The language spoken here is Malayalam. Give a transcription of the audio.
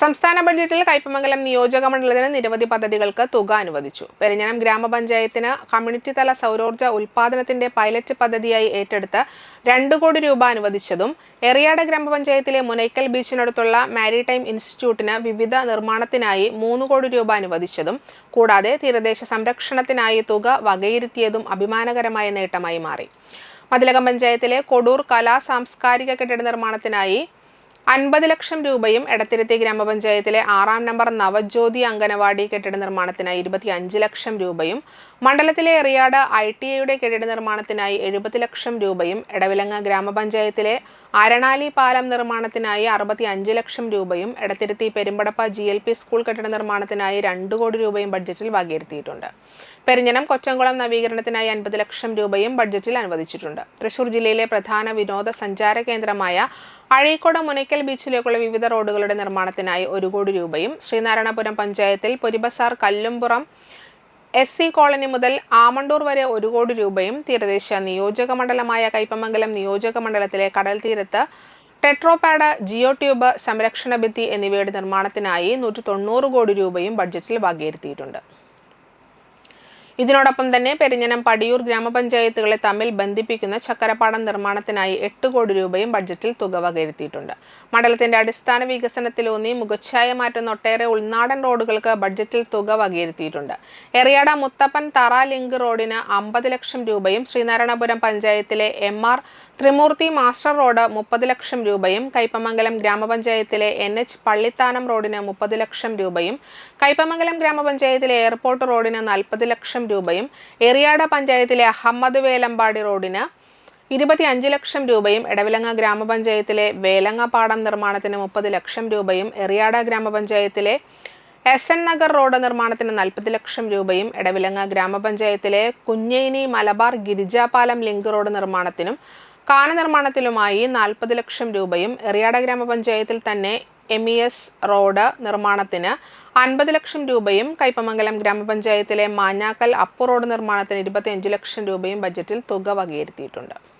സംസ്ഥാന ബഡ്ജറ്റിൽ കയ്പമംഗലം നിയോജക മണ്ഡലത്തിന് നിരവധി പദ്ധതികൾക്ക് തുക അനുവദിച്ചു. പെരിഞ്ഞനം ഗ്രാമപഞ്ചായത്തിന് കമ്മ്യൂണിറ്റി തല സൗരോർജ ഉൽപാദനത്തിന്റെ പൈലറ്റ് പദ്ധതിയായി ഏറ്റെടുത്ത് രണ്ട് കോടി രൂപ അനുവദിച്ചതും എറിയാട് ഗ്രാമപഞ്ചായത്തിലെ മുനൈക്കൽ ബീച്ചിനടുത്തുള്ള മാരിടൈം ഇൻസ്റ്റിറ്റ്യൂട്ടിന് വിവിധ നിർമ്മാണത്തിനായി മൂന്ന് കോടി രൂപ അനുവദിച്ചതും കൂടാതെ തീരദേശ സംരക്ഷണത്തിനായി തുക വകയിരുത്തിയതും അഭിമാനകരമായ നേട്ടമായി മാറി. മതിലകം പഞ്ചായത്തിലെ കൊടൂർ കലാ സാംസ്കാരിക കെട്ടിട നിർമ്മാണത്തിനായി അൻപത് ലക്ഷം രൂപയും എടത്തിരുത്തി ഗ്രാമപഞ്ചായത്തിലെ ആറാം നമ്പർ നവജ്യോതി അംഗനവാടി കെട്ടിട നിർമ്മാണത്തിനായി ഇരുപത്തി അഞ്ച് ലക്ഷം രൂപയും മണ്ഡലത്തിലെ എറിയാട് ഐ ടി ഐയുടെ കെട്ടിട നിർമ്മാണത്തിനായി എഴുപത് ലക്ഷം രൂപയും എടവിലങ്ങ ഗ്രാമപഞ്ചായത്തിലെ അരണാലി പാലം നിർമ്മാണത്തിനായി അറുപത്തി അഞ്ച് ലക്ഷം രൂപയും Edathiruthi Perumpadappa G L P school കെട്ടിട നിർമ്മാണത്തിനായി രണ്ട് കോടി രൂപയും ബഡ്ജറ്റിൽ വകയിരുത്തിയിട്ടുണ്ട്. പെരിഞ്ഞനം കൊച്ചംകുളം നവീകരണത്തിനായി അൻപത് ലക്ഷം രൂപയും ബഡ്ജറ്റിൽ അനുവദിച്ചിട്ടുണ്ട്. തൃശൂർ ജില്ലയിലെ പ്രധാന വിനോദസഞ്ചാര കേന്ദ്രമായ അഴീക്കോട് മുനയ്ക്കൽ ബീച്ചിലേക്കുള്ള വിവിധ റോഡുകളുടെ നിർമ്മാണത്തിനായി ഒരു കോടി രൂപയും ശ്രീനാരായണപുരം പഞ്ചായത്തിൽ Poribazar Kallumpuram S C colony മുതൽ ആമണ്ടൂർ വരെ ഒരു കോടി രൂപയും തീരദേശ നിയോജക മണ്ഡലമായ കൈപ്പമംഗലം നിയോജക മണ്ഡലത്തിലെ കടൽ തീരത്ത് ടെട്രോപാഡ് ജിയോ ട്യൂബ് സംരക്ഷണ ഭിത്തി എന്നിവയുടെ നിർമ്മാണത്തിനായി നൂറ്റി തൊണ്ണൂറ് കോടി രൂപയും ബഡ്ജറ്റിൽ വകയിരുത്തിയിട്ടുണ്ട്. ഇതിനോടൊപ്പം തന്നെ പെരിഞ്ഞനം പടിയൂർ ഗ്രാമപഞ്ചായത്തുകളെ തമ്മിൽ ബന്ധിപ്പിക്കുന്ന ചക്കരപ്പാടം നിർമ്മാണത്തിനായി എട്ട് കോടി രൂപയും ബഡ്ജറ്റിൽ തുക വകയിരുത്തിയിട്ടുണ്ട്. മണ്ഡലത്തിന്റെ അടിസ്ഥാന വികസനത്തിലൂന്നി മുഖച്ഛായ മാറ്റുന്ന ഒട്ടേറെ ഉൾനാടൻ റോഡുകൾക്ക് ബഡ്ജറ്റിൽ തുക വകയിരുത്തിയിട്ടുണ്ട്. എറിയാട മുത്തപ്പൻ തറ ലിങ്ക് റോഡിന് അമ്പത് ലക്ഷം രൂപയും ശ്രീനാരായണപുരം പഞ്ചായത്തിലെ M R Thrimurthy master road മുപ്പത് ലക്ഷം രൂപയും കൈപ്പമംഗലം ഗ്രാമപഞ്ചായത്തിലെ എൻ എച്ച് പള്ളിത്താനം റോഡിന് മുപ്പത് ലക്ഷം രൂപയും കൈപ്പമംഗലം ഗ്രാമപഞ്ചായത്തിലെ എയർപോർട്ട് റോഡിന് നാൽപ്പത് ലക്ഷം രൂപയും എറിയാട പഞ്ചായത്തിലെ അഹമ്മദ് വേലമ്പാടി റോഡിന് ഇരുപത്തി അഞ്ച് ലക്ഷം രൂപയും എടവിലങ്ങ ഗ്രാമപഞ്ചായത്തിലെ വേലങ്ങ പാടം നിർമ്മാണത്തിന് മുപ്പത് ലക്ഷം രൂപയും എറിയാട ഗ്രാമപഞ്ചായത്തിലെ എസ് എൻ നഗർ റോഡ് നിർമ്മാണത്തിന് നാൽപ്പത് ലക്ഷം രൂപയും എടവിലങ്ങ ഗ്രാമപഞ്ചായത്തിലെ കുഞ്ഞേനി മലബാർ ഗിരിജാപാലം ലിങ്ക് റോഡ് നിർമ്മാണത്തിനും കാന നിർമ്മാണത്തിലുമായി നാൽപ്പത് ലക്ഷം രൂപയും എറിയാട ഗ്രാമപഞ്ചായത്തിൽ തന്നെ എം ഇ എസ് റോഡ് നിർമ്മാണത്തിന് അൻപത് ലക്ഷം രൂപയും കൈപ്പമംഗലം ഗ്രാമപഞ്ചായത്തിലെ മാഞ്ഞാക്കൽ അപ്പു റോഡ് നിർമ്മാണത്തിന് ഇരുപത്തിയഞ്ച് ലക്ഷം രൂപയും ബജറ്റിൽ തുക വകയിരുത്തിയിട്ടുണ്ട്.